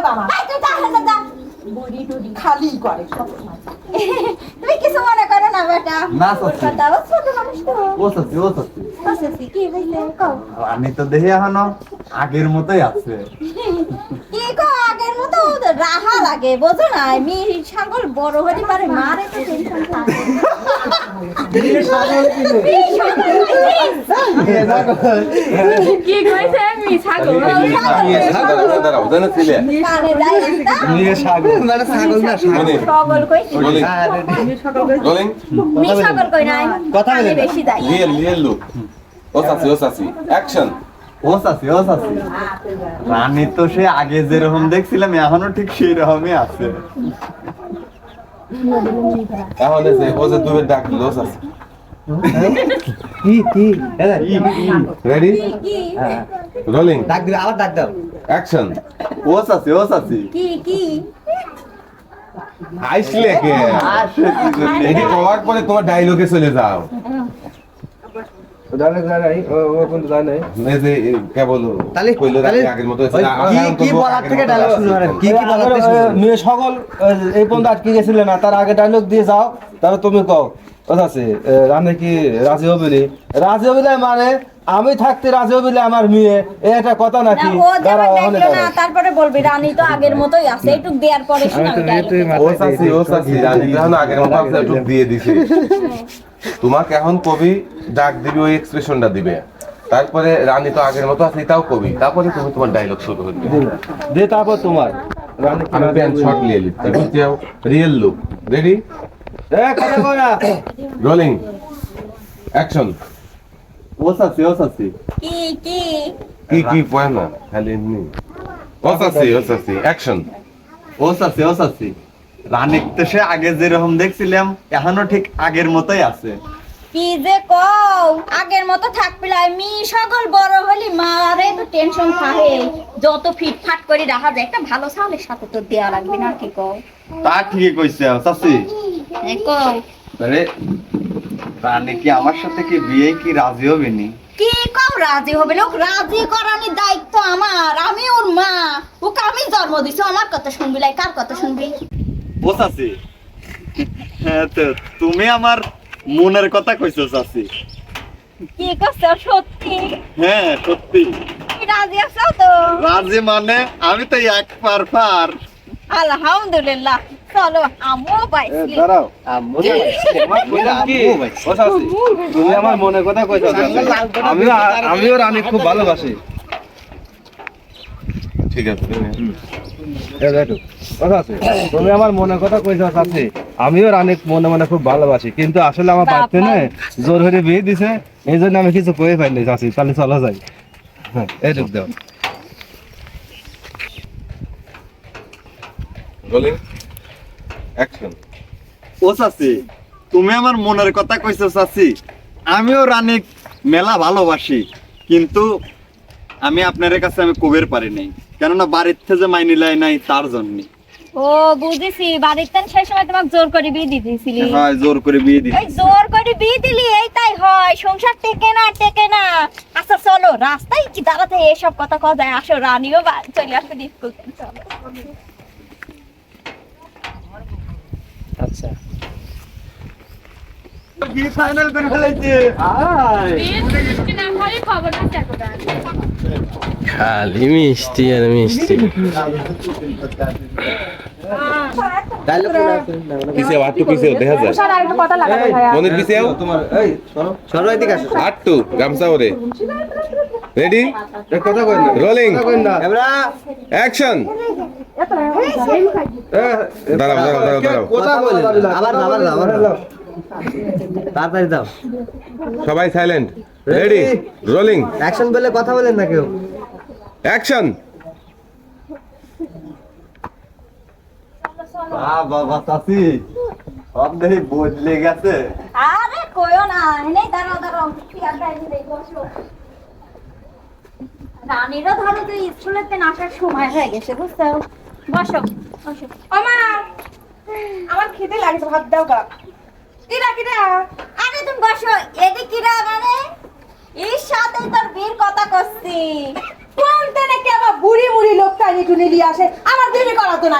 লোক আমার এই তুই যা হেলে যা। বুড়ি টুড়ি খালি করে সব তুমি কিছু মনে করো না বেটা। না, ওর সত্যি। কথা ও ছোট মানুষ তো। ও সত্যি ও সত্যি। বুঝেছি কি হইছে কও। আমি তো দেখি এখনও আগের মতোই আছে। কি কো আগের মতো? রাহা লাগে বোঝো না। মি ছাগল বড় হতে পারে মারে তো কি কইছে? আমি ছাগল। দাঁড়াও দাঁড়াও জানো ছিলে কানে যায় একটা নিয়ে ছাগল মানে ছাগল না ছাগল কইছি। রোলিং। রোলিং। মি ছাগল কই নাই কথা কানে বেশি যায় রিয়েল রিয়েল লুক। ওসাসি ওসাসি অ্যাকশন ও সাসি রানী তো সে আগে যেরকম দেখছিলাম এখনও ঠিক সেই রকমই আছে। এখন এসে ও যে ডাকলো দিল কি কি? এলা ই, ই, রেডি কি? কি রোলিং ডাক দিবে আবার ডাক দাও। অ্যাকশন ও আছে কি কি? আইসলে কে? এটি করার পরে তোমার ডায়লগে চলে যাও। সকল এই পর্যন্ত আটকে গেছিলে না তার আগে ডায়লগ দিয়ে যাও তাহলে তুমি কও। কথা আছে রানে কি রাজি হবে রাজি হবে মানে আমি থাকতে রাজি হবে না আমার মেয়ে এই একটা কথা নাকি। তারপরে বলবি রানী তো আগের মতোই আছে এইটুক দেওয়ার পরে রানী এখন আগের মতো আছে একটু দিয়ে দিছে। তোমাকে এখন কবি ডাক দিবে ওই এক্সপ্রেশনটা দিবে। তারপরে রানী তো আগের মতো আছে এটাও কবি। তারপরে তুমি তোমার ডায়লগ শুরু করবে। দে তারপর তোমার। রানী আমি প্যান্ট? শর্ট নিয়ে নিচ্ছি। Real look ready rolling action ও সাসি ও সাসি কি কি কি কি পয় না খালি এমনি ওসাসি ওসাসি অ্যাকশন ও সাসি ও সাসি রানী তো সে আগে যেরকম দেখছিলাম এখনও ঠিক আগের মতোই আছে কি যে কও? আগের মতো থাকবি লাই, মি সকল বড় হলি মারে তো টেনশন থাকে। যত ফিটফাট করে রাখা যায় একটা ভালো সালের সাথে তো দেয়া লাগবে না কি কও? তা ঠিকই কইছে চাচি। কও? আরে রানী কি আমার সাথে কি বিয়ে কি রাজি হবে নি? কি কও রাজি হবে লোক রাজি করানোর দায়িত্ব আমার আমি ওর মা। ওকে আমি জন্ম দিছি আমার কথা শুনবি লাই কার কথা শুনবি? হ্যাঁ তো তুমি আমার মনের কথা কইছো চাচি। কি করছ সত্যি? হ্যাঁ সত্যি। রাজি আছো তো? রাজি মানে আমি তো এক পার পার। আলহামদুলিল্লাহ। চলো আমও দাঁড়াও। তুমি আমার মনের কথা কইছো আমিও আমিও রানী খুব ভালোবাসি। ঠিক আছে এই তুমি আমার মনের কথা কইছো আছে আমিও রানী মনে মনে খুব ভালোবাসি। কিন্তু আসলে আমার বাড়িতে না জোর হয়ে বিয়ে দিছে এই জন্য আমি কিছু কয়ে পাইনি চাচি। তাহলে চলো যাই। হ্যাঁ দাও। রোলিং অ্যাকশন ও চাচি তুমি আমার মনের কথা কইছো চাচি। আমিও রানী মেলা ভালোবাসি কিন্তু আমি আপনার কাছে আমি কবের পারি নাই। কেননা বাড়ির থেকে যে মাইনি লাই নাই তার জন্য। ও বুঝেছি বাড়িতে সেই সময় তোমাকে জোর করে বিয়ে দিতেছিলি হয় জোর করে বিয়ে দিই জোর করে বিয়ে দিলি এই তাই হয় সংসার টেকে না টেকে না। আচ্ছা চলো রাস্তায় কি দাঁড়াতে এসব কথা কথা যায়? আসো রানীও চলে আসবে স্কুল চলো। আচ্ছা। ফাইনাল করে ফেলাইছে খালি মিষ্টি আর মিষ্টি। পিছে পিছে দেখা যায় স্যার আরেকটু কথা লাগাবে ভাইয়া। মনের পিছে তোমার এই শোনো সরো এদিকে আসো। আটটু গামছা ওরে। রেডি এই কথা কই রোলিং অ্যাকশন দাঁড়াও দাঁড়াও দাঁড়াও দাঁড়াও কথা বলেন আবার আবার আবার তাড়াতাড়ি দাও সবাই সাইলেন্ট রেডি রোলিং অ্যাকশন বলে কথা বলেন না কেউ। অ্যাকশন বাবা চাচি সব দেখি বদলে গেছে। আরে কইও না দাঁড়াও দাঁড়াও ধরো তো স্কুলেতে আসার সময় হয়ে গেছে বুঝছ? বসো বসো। আমা আমার খেতে লাগছে ভাত দাও গা। কিরা কিরা? আরে তুমি বসো এদি কিরা মানে এর সাথে তোর বীর কথা করছি। কোন তেনে কে বুড়ি মুড়ি লোক টানি টুনি নিয়ে আসে? আমার দেরি করা তো নাই।